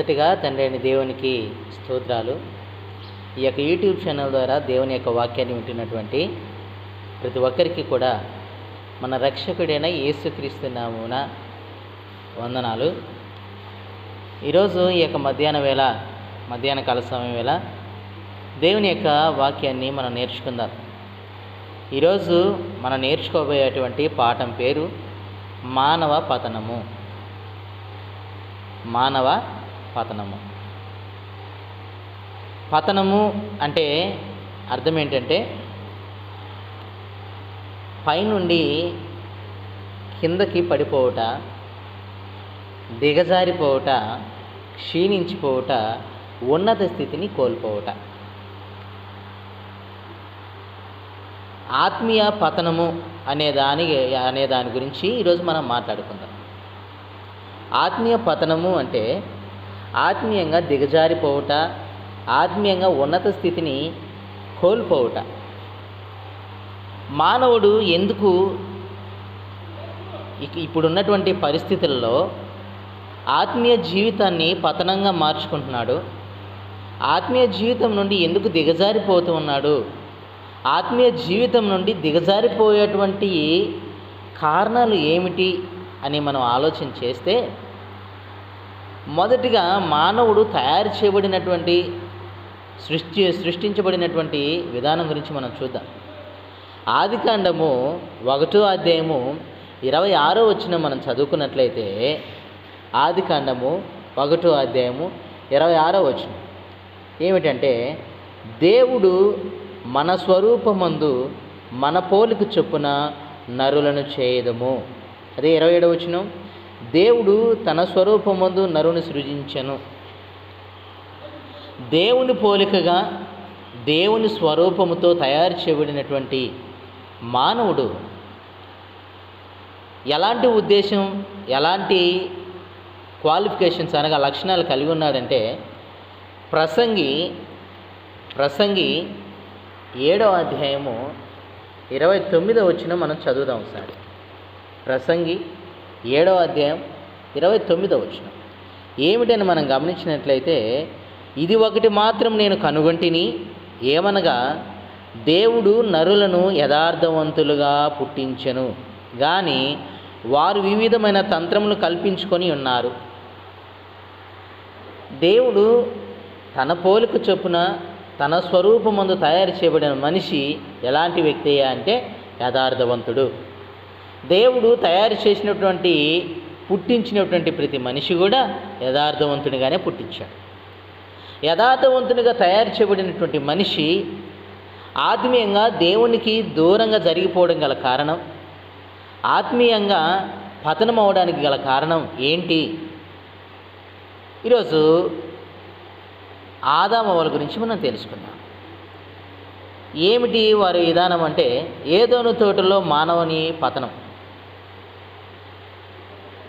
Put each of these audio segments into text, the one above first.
మొదటిగా తండ్రి అయిన దేవునికి స్తోత్రాలు. ఈ యొక్క యూట్యూబ్ ఛానల్ ద్వారా దేవుని యొక్క వాక్యాన్ని వింటున్నటువంటి ప్రతి ఒక్కరికి కూడా మన రక్షకుడైన యేసుక్రీస్తు నామున వందనాలు. ఈరోజు ఈ యొక్క మధ్యాహ్న వేళ మధ్యాహ్న కాల సమయం వేళ దేవుని యొక్క వాక్యాన్ని మనం నేర్చుకుందాం. ఈరోజు మనం నేర్చుకోబోయేటువంటి పాఠం పేరు మానవ పతనము. మానవ పతనము. పతనము అంటే అర్థం ఏంటంటే పైనుండి కిందకి పడిపోవుట దిగజారిపోవుట క్షీణించిపోవుట ఉన్నత స్థితిని కోల్పోవుట. ఆత్మీయ పతనము అనే దాని అనే దాని గురించి ఈరోజు మనం మాట్లాడుకుందాం. ఆత్మీయ పతనము అంటే ఆత్మీయంగా దిగజారిపోవుట ఆత్మీయంగా ఉన్నత స్థితిని కోల్పోవుట. మానవుడు ఎందుకు ఇప్పుడున్నటువంటి పరిస్థితుల్లో ఆత్మీయ జీవితాన్ని పతనంగా మార్చుకుంటున్నాడు? ఆత్మీయ జీవితం నుండి ఎందుకు దిగజారిపోతూ ఉన్నాడు? ఆత్మీయ జీవితం నుండి దిగజారిపోయేటువంటి కారణాలు ఏమిటి అని మనం ఆలోచన చేస్తే మొదటిగా మానవుడు తయారు చేయబడినటువంటి సృష్టి సృష్టించబడినటువంటి విధానం గురించి మనం చూద్దాం. ఆదికాండము ఒకటో అధ్యాయము ఇరవై ఆరో వచ్చిన మనం చదువుకున్నట్లయితే ఆదికాండము ఒకటో అధ్యాయము ఇరవై ఆరో వచ్చిన ఏమిటంటే దేవుడు మన స్వరూపమందు మన పోలిక చొప్పున నరులను చేయదము. అదే ఇరవై ఏడవ వచ్చినాం దేవుడు తన స్వరూపమందు నరుని సృజించను. దేవుని పోలికగా దేవుని స్వరూపముతో తయారు చేయబడినటువంటి మానవుడు ఎలాంటి ఉద్దేశం ఎలాంటి క్వాలిఫికేషన్స్ అనగా లక్షణాలు కలిగి ఉన్నాడంటే ప్రసంగి ప్రసంగి ఏడవ అధ్యాయము ఇరవై తొమ్మిదో వచ్చిన మనం చదువుదాం ఒకసారి. ప్రసంగి ఏడవ అధ్యాయం ఇరవై తొమ్మిదవ వచ్చిన ఏమిటని మనం గమనించినట్లయితే ఇది ఒకటి మాత్రం నేను కనుగొంటిని ఏమనగా దేవుడు నరులను యథార్థవంతులుగా పుట్టించెను కానీ వారు వివిధమైన తంత్రములు కల్పించుకొని ఉన్నారు. దేవుడు తన పోలిక చొప్పున తన స్వరూపమందు తయారు చేయబడిన మనిషి ఎలాంటి వ్యక్తి అంటే యథార్థవంతుడు. దేవుడు తయారు చేసినటువంటి పుట్టించినటువంటి ప్రతి మనిషి కూడా యథార్థవంతునిగానే పుట్టించాడు. యథార్థవంతునిగా తయారు చేయబడినటువంటి మనిషి ఆత్మీయంగా దేవునికి దూరంగా జరిగిపోవడం గల కారణం ఆత్మీయంగా పతనం అవడానికి గల కారణం ఏంటి? ఈరోజు ఆదామవల గురించి మనం తెలుసుకుందాం. ఏమిటి వారి విధానం అంటే ఏదోను తోటలో మానవుని పతనం.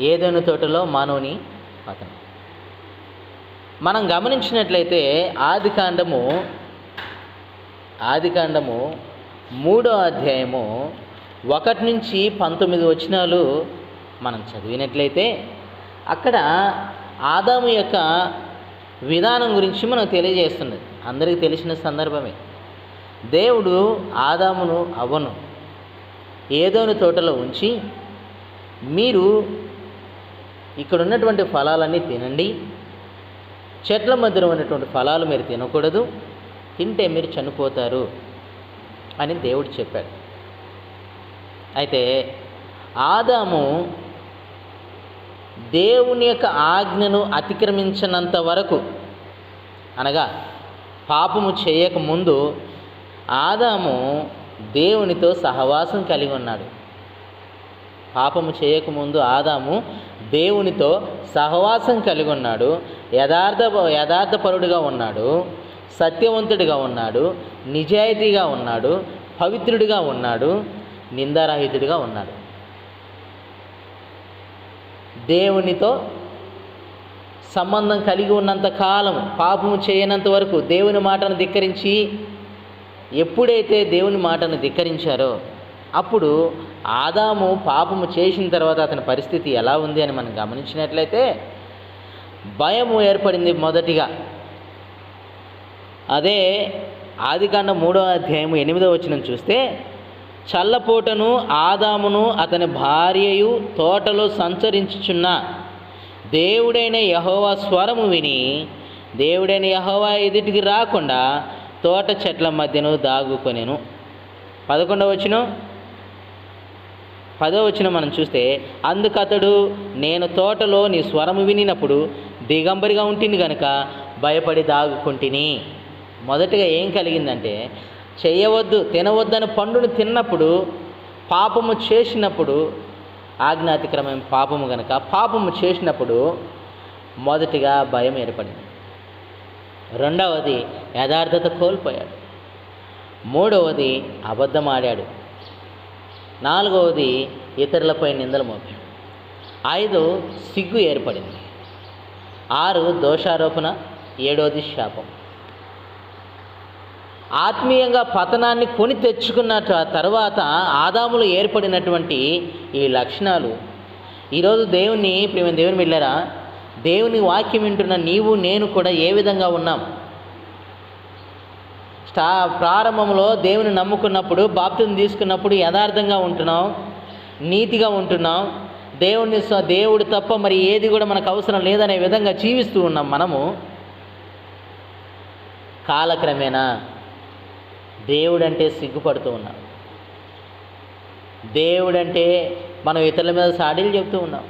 ఏదైనా తోటలో మానవుని పతనం మనం గమనించినట్లయితే ఆదికాండము ఆదికాండము మూడో అధ్యాయము ఒకటి నుంచి పంతొమ్మిది వచనాలు మనం చదివినట్లయితే అక్కడ ఆదాము యొక్క విధానం గురించి మనకు తెలియజేస్తున్నది. అందరికీ తెలిసిన సందర్భమే. దేవుడు ఆదామును అవ్వను ఏదోని తోటలో ఉంచి మీరు ఇక్కడ ఉన్నటువంటి ఫలాలన్నీ తినండి. చెట్ల మధ్యలో ఉన్నటువంటి ఫలాలు మీరు తినకూడదు. తింటే మీరు చనిపోతారు అని దేవుడు చెప్పాడు. అయితే ఆదాము దేవుని యొక్క ఆజ్ఞను అతిక్రమించినంత వరకు అనగా పాపము చేయకముందు ఆదాము దేవునితో సహవాసం కలిగి ఉన్నాడు. పాపము చేయకముందు ఆదాము దేవునితో సహవాసం కలిగి ఉన్నాడు యథార్థ యథార్థపరుడుగా ఉన్నాడు. సత్యవంతుడిగా ఉన్నాడు. నిజాయితీగా ఉన్నాడు. పవిత్రుడిగా ఉన్నాడు. నిందారహితుడిగా ఉన్నాడు. దేవునితో సంబంధం కలిగి ఉన్నంత కాలం పాపము చేయనంత వరకు దేవుని మాటను ధిక్కరించి ఎప్పుడైతే దేవుని మాటను ధిక్కరించారో అప్పుడు ఆదాము పాపము చేసిన తర్వాత అతని పరిస్థితి ఎలా ఉంది అని మనం గమనించినట్లయితే భయము ఏర్పడింది మొదటిగా. అదే ఆదికాండ మూడో అధ్యాయము ఎనిమిదో వచనం చూస్తే చల్లపోటను ఆదామును అతని భార్యయు తోటలో సంచరించుచున్న దేవుడైన యహోవా స్వరము విని దేవుడైన యహోవా ఎదుటికి రాకుండా తోట చెట్ల మధ్యను దాగుకొనెను. పదకొండవ వచనం పదో వచ్చిన మనం చూస్తే అందుకతడు నేను తోటలో నీ స్వరము వినినప్పుడు దిగంబరిగా ఉంటుంది కనుక భయపడి దాగుకుంటుని. మొదటగా ఏం కలిగిందంటే చేయవద్దు తినవద్దని పండును తిన్నప్పుడు పాపము చేసినప్పుడు ఆజ్ఞాతిక్రమం పాపము గనక పాపము చేసినప్పుడు మొదటిగా భయం ఏర్పడింది. రెండవది యథార్థత కోల్పోయాడు. మూడవది అబద్ధమాడాడు. నాలుగవది ఇతరులపై నిందలు మోపాడు ఐదు సిగ్గు ఏర్పడింది. ఆరు దోషారోపణ. ఏడవది శాపం. ఆత్మీయంగా పతనాన్ని కొని తెచ్చుకున్న తర్వాత ఆదాములు ఏర్పడినటువంటి ఈ లక్షణాలు. ఈరోజు దేవుని ప్రేమ దేవుని వెళ్ళారా దేవుని వాక్యం వింటున్న నీవు నేను కూడా ఏ విధంగా ఉన్నాం? స్టా ప్రారంభంలో దేవుని నమ్ముకున్నప్పుడు బాప్తిని తీసుకున్నప్పుడు యథార్థంగా ఉంటున్నాం నీతిగా ఉంటున్నాం. దేవుని దేవుడు తప్ప మరి ఏది కూడా మనకు అవసరం లేదనే విధంగా జీవిస్తూ ఉన్నాం మనము. కాలక్రమేణా దేవుడంటే సిగ్గుపడుతూ ఉన్నాం. దేవుడంటే మనం ఇతరుల మీద సాడీలు చెప్తూ ఉన్నాం.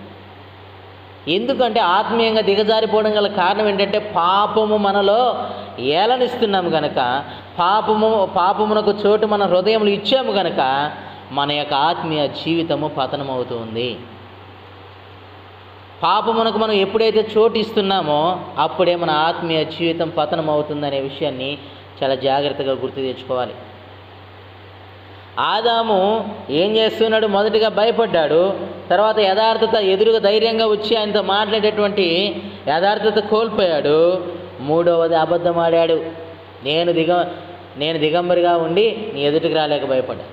ఎందుకంటే ఆత్మీయంగా దిగజారిపోవడం గల కారణం ఏంటంటే పాపము మనలో ఏలనిస్తున్నాము గనక పాపము పాపమునకు చోటు మన హృదయంలో ఇచ్చాము గనక మన యొక్క ఆత్మీయ జీవితము పతనమవుతుంది. పాపమునకు మనం ఎప్పుడైతే చోటు ఇస్తున్నామో అప్పుడే మన ఆత్మీయ జీవితం పతనం అవుతుందనే విషయాన్ని చాలా జాగ్రత్తగా గుర్తు తెచ్చుకోవాలి. ఆదాము ఏం చేస్తున్నాడు? మొదటిగా భయపడ్డాడు. తర్వాత యథార్థత ఎదురుగా ధైర్యంగా వచ్చి ఆయనతో మాట్లాడేటువంటి యథార్థత కోల్పోయాడు. మూడవది అబద్ధం ఆడాడు. నేను దిగ నేను దిగంబరిగా ఉండి నీ ఎదుటికి రాలేక భయపడ్డా.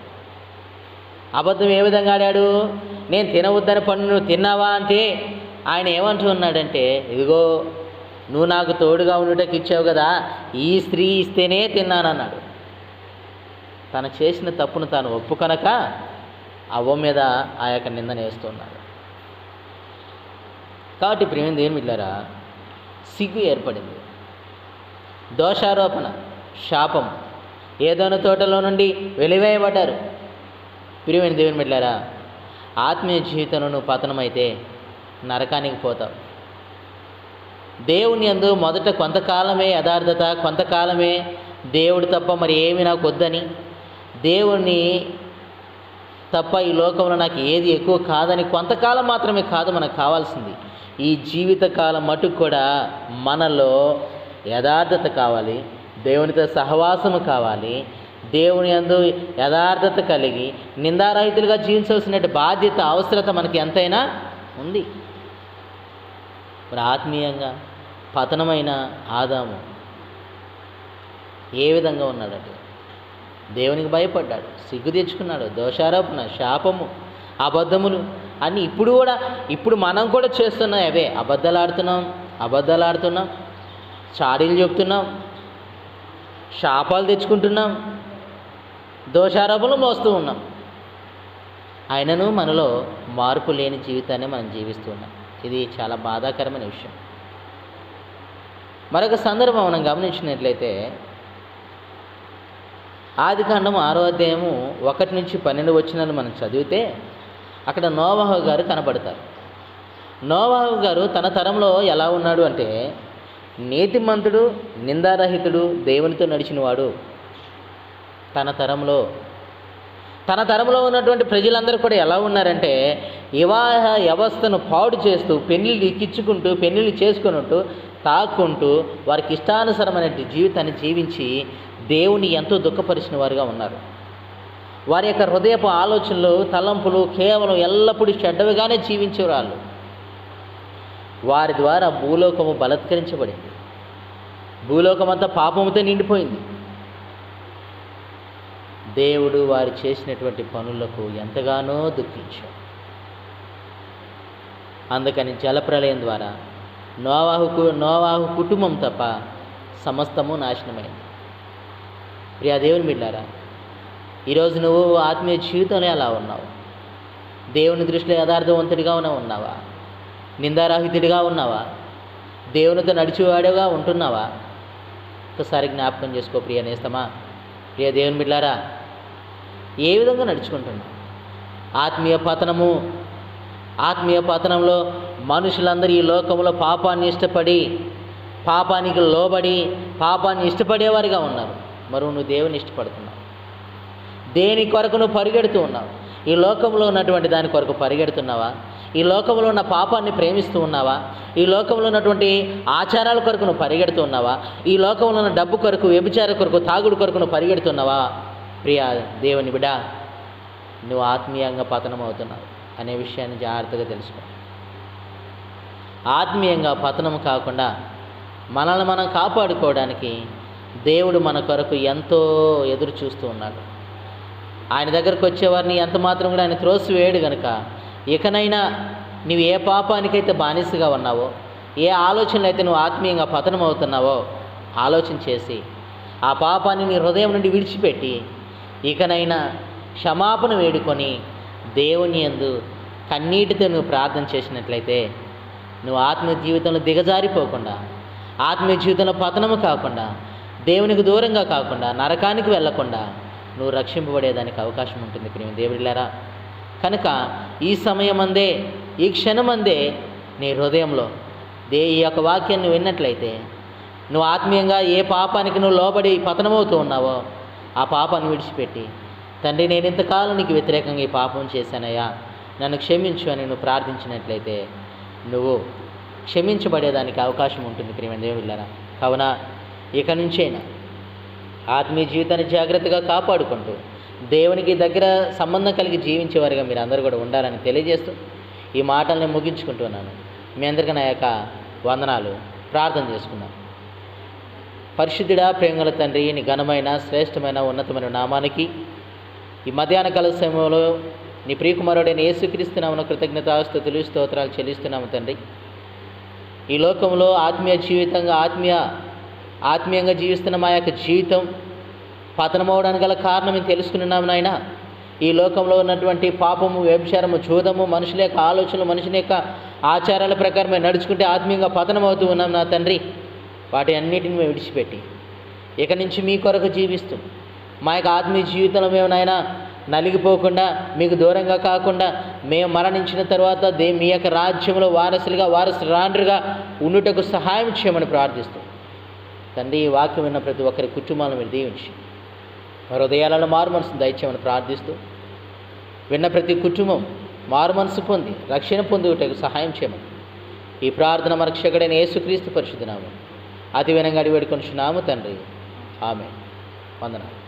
అబద్ధం ఏ విధంగా ఆడాడు? నేను తినవద్దని పన్ను నువ్వు తిన్నావా అంటే ఆయన ఏమంటున్నాడంటే ఇదిగో నువ్వు నాకు తోడుగా ఉండుటకు ఇచ్చావు కదా ఈ స్త్రీ ఇస్తేనే తిన్నానన్నాడు. తను చేసిన తప్పును తాను ఒప్పుకొనక అవ్వ మీద ఆ యొక్క నిందన వేస్తున్నాడు కాబట్టి ప్రేమ దేని మిల్లారా సిగ్గు ఏర్పడింది. దోషారోపణ శాపం. ఏదోన తోటలో నుండి వెలివేయబడ్డారు. ప్రియమైన దేవుని బిడ్డారా ఆత్మీయ జీవితంలో నువ్వు పతనమైతే నరకానికి పోతావు. దేవుని అందు మొదట కొంతకాలమే యథార్థత కొంతకాలమే దేవుడు తప్ప మరి ఏమి నాకు వద్దని. దేవుణ్ణి తప్ప ఈ లోకంలో నాకు ఏది ఎక్కువ కాదని కొంతకాలం మాత్రమే కాదు మనకు కావాల్సింది. ఈ జీవితకాలం మటుకు కూడా మనలో యథార్థత కావాలి దేవునితో సహవాసము కావాలి దేవుని అందు యథార్థత కలిగి నిందారహితులుగా జీవించవలసిన బాధ్యత అవసరత మనకి ఎంతైనా ఉంది. మరి ఆత్మీయంగా పతనమైన ఆదాము ఏ విధంగా ఉన్నాడంటే దేవునికి భయపడ్డాడు సిగ్గు తెచ్చుకున్నాడు దోషారోపణ శాపము అబద్ధములు అన్నీ ఇప్పుడు కూడా ఇప్పుడు మనం కూడా చేస్తున్నాం అవే. అబద్ధాలు ఆడుతున్నాం అబద్ధాలు ఆడుతున్నాం చాడీలు చెప్తున్నాం శాపాలు తెచ్చుకుంటున్నాం దోషారోపణలు మోస్తూ ఉన్నాం. అయినను మనలో మార్పు లేని జీవితాన్ని మనం జీవిస్తూ ఉన్నాం. ఇది చాలా బాధాకరమైన విషయం. మరొక సందర్భం మనం గమనించినట్లయితే ఆదికాండం ఆరో అధ్యాయము ఒకటి నుంచి పన్నెండు వచ్చినాలు మనం చదివితే అక్కడ నోవాహు గారు కనపడతారు నోవాహు గారు తన తరంలో ఎలా ఉన్నాడు అంటే నీతిమంతుడు నిందారహితుడు దేవునితో నడిచినవాడు తన తరంలో. తన తరంలో ఉన్నటువంటి ప్రజలందరూ కూడా ఎలా ఉన్నారంటే వివాహ వ్యవస్థను పాడు చేస్తూ పెళ్ళిళ్ళు ఇక్కించుకుంటూ పెళ్ళిళ్ళు చేసుకున్నట్టు తాక్కుంటూ వారికి ఇష్టానుసరమైన జీవితాన్ని జీవించి దేవుని ఎంతో దుఃఖపరిచిన వారుగా ఉన్నారు. వారి యొక్క హృదయపు ఆలోచనలు తలంపులు కేవలం ఎల్లప్పుడూ చెడ్డవిగానే జీవించేవాళ్ళు. వారి ద్వారా భూలోకము బలత్కరించబడింది. భూలోకమంతా పాపముతో నిండిపోయింది. దేవుడు వారు చేసినటువంటి పనులకు ఎంతగానో దుఃఖించాడు. అందుకని జలప్రలయం ద్వారా నోవాహుకు నోవాహు కుటుంబం తప్ప సమస్తము నాశనమైంది. ప్రియా దేవుని బిడ్డారా ఈరోజు నువ్వు ఆత్మీయ జీవితంలో ఎలా ఉన్నావు? దేవుని దృష్టిలో యథార్థవంతుడిగా ఉన్నావా? నిందారాహితుడిగా ఉన్నావా? దేవునితో నడిచివాడుగా ఉంటున్నావా? ఒకసారి జ్ఞాపకం చేసుకో ప్రియ నేస్తమా. ప్రియ దేవుని బిడ్డారా ఏ విధంగా నడుచుకుంటున్నావు? ఆత్మీయ పతనము ఆత్మీయ పతనంలో మనుషులందరూ ఈ లోకంలో పాపాన్ని ఇష్టపడి పాపానికి లోబడి పాపాన్ని ఇష్టపడేవారుగా ఉన్నారు. మరో నువ్వు దేవుని ఇష్టపడుతున్నావు. దేని కొరకు నువ్వు పరిగెడుతూ ఉన్నావు? ఈ లోకంలో ఉన్నటువంటి దాని కొరకు పరిగెడుతున్నావా? ఈ లోకంలో ఉన్న పాపాన్ని ప్రేమిస్తూ ఉన్నావా? ఈ లోకంలో ఉన్నటువంటి ఆచారాల కొరకు నువ్వు పరిగెడుతూ ఉన్నావా? ఈ లోకంలో ఉన్న డబ్బు కొరకు వ్యభిచార కొరకు తాగుడు కొరకు నువ్వు పరిగెడుతున్నావా? ప్రియా దేవుని బిడ నువ్వు ఆత్మీయంగా పతనం అవుతున్నావు అనే విషయాన్ని జాగ్రత్తగా తెలుసుకో. ఆత్మీయంగా పతనం కాకుండా మనల్ని మనం కాపాడుకోవడానికి దేవుడు మన కొరకు ఎంతో ఎదురు చూస్తూ ఉన్నాడు. ఆయన దగ్గరకు వచ్చేవారిని ఎంత మాత్రం కూడా ఆయన త్రోసివేయడు కనుక ఇకనైనా నువ్వు ఏ పాపానికైతే బానిసగా ఉన్నావో ఏ ఆలోచనలు అయితే నువ్వు ఆత్మీయంగా పతనం అవుతున్నావో ఆలోచన చేసి ఆ పాపాన్ని నీ హృదయం నుండి విడిచిపెట్టి ఇకనైనా క్షమాపణ వేడుకొని దేవుని యందు కన్నీటితో నువ్వు ప్రార్థన చేసినట్లయితే నువ్వు ఆత్మీయ జీవితంలో దిగజారిపోకుండా ఆత్మీయ జీవితంలో పతనము కాకుండా దేవునికి దూరంగా కాకుండా నరకానికి వెళ్ళకుండా నువ్వు రక్షింపబడేదానికి అవకాశం ఉంటుంది. ప్రియ దేవుడిలారా కనుక ఈ సమయమందే ఈ క్షణమందే నీ హృదయంలో దే ఈ యొక్క వాక్యాన్ని విన్నట్లయితే నువ్వు ఆత్మీయంగా ఏ పాపానికి నువ్వు లోబడి పతనమవుతూ ఉన్నావో ఆ పాపాన్ని విడిచిపెట్టి తండ్రి నేను ఇంతకాలం నీకు వ్యతిరేకంగా ఈ పాపం చేశానయ్యా. నన్ను క్షమించు అని నువ్వు ప్రార్థించినట్లయితే నువ్వు క్షమించబడేదానికి అవకాశం ఉంటుంది ప్రియమైన దేవుళ్ళారా కావున ఇక నుంచైనా ఆత్మీయ జీవితాన్ని జాగ్రత్తగా కాపాడుకుంటూ దేవునికి దగ్గర సంబంధం కలిగి జీవించేవారుగా మీరు అందరూ కూడా ఉండాలని తెలియజేస్తూ ఈ మాటల్ని ముగించుకుంటున్నాను. మీ అందరికీ నా యొక్క వందనాలు. ప్రార్థన చేసుకుందాం. పరిశుద్ధుడా ప్రేమల తండ్రి నీ ఘనమైన శ్రేష్టమైన ఉన్నతమైన నామానికి ఈ మధ్యాహ్న కాల సమయంలో నీ ప్రియకుమారుడైన యేసుక్రీస్తున్నామను కృతజ్ఞతాస్తుతులు స్తోత్రాలు చెల్లిస్తున్నాము తండ్రి. ఈ లోకంలో ఆత్మీయ జీవితంగా ఆత్మీయ ఆత్మీయంగా జీవిస్తున్న మా యొక్క జీవితం పతనమవడానికి గల కారణం మేము తెలుసుకున్నాము నాయన. ఈ లోకంలో ఉన్నటువంటి పాపము వ్యభిచారము చూదము మనుషుల యొక్క ఆలోచనలు మనుషుల యొక్క ఆచారాల ప్రకారం మేము నడుచుకుంటే ఆత్మీయంగా పతనమవుతూ ఉన్నాం నా తండ్రి. వాటి అన్నిటిని మేము విడిచిపెట్టి ఇక నుంచి మీ కొరకు జీవిస్తూ మా యొక్క ఆత్మీయ జీవితంలో మేము నాయన నలిగిపోకుండా మీకు దూరంగా కాకుండా మేము మరణించిన తర్వాత దే మీ యొక్క రాజ్యంలో వారసులుగా వారసు రాండ్రుగా ఉండుటకు సహాయం చేయమని ప్రార్థిస్తూ. తండ్రి ఈ వాక్యం విన్న ప్రతి ఒక్కరి కుటుంబాలను మీరు దీవించి హృదయాలను హృదయాలలో మారు మనసు దయచేయమని ప్రార్థిస్తూ విన్న ప్రతి కుటుంబం మారు మనసు పొంది రక్షణ పొందుటకు సహాయం చేయమని. ఈ ప్రార్థన మన రక్షకుడైన యేసుక్రీస్తు పరిశుద్ధనాము అతి వినంగా అడిగి వేడుకొనిచున్నాము తండ్రి. ఆమె వందనాలు.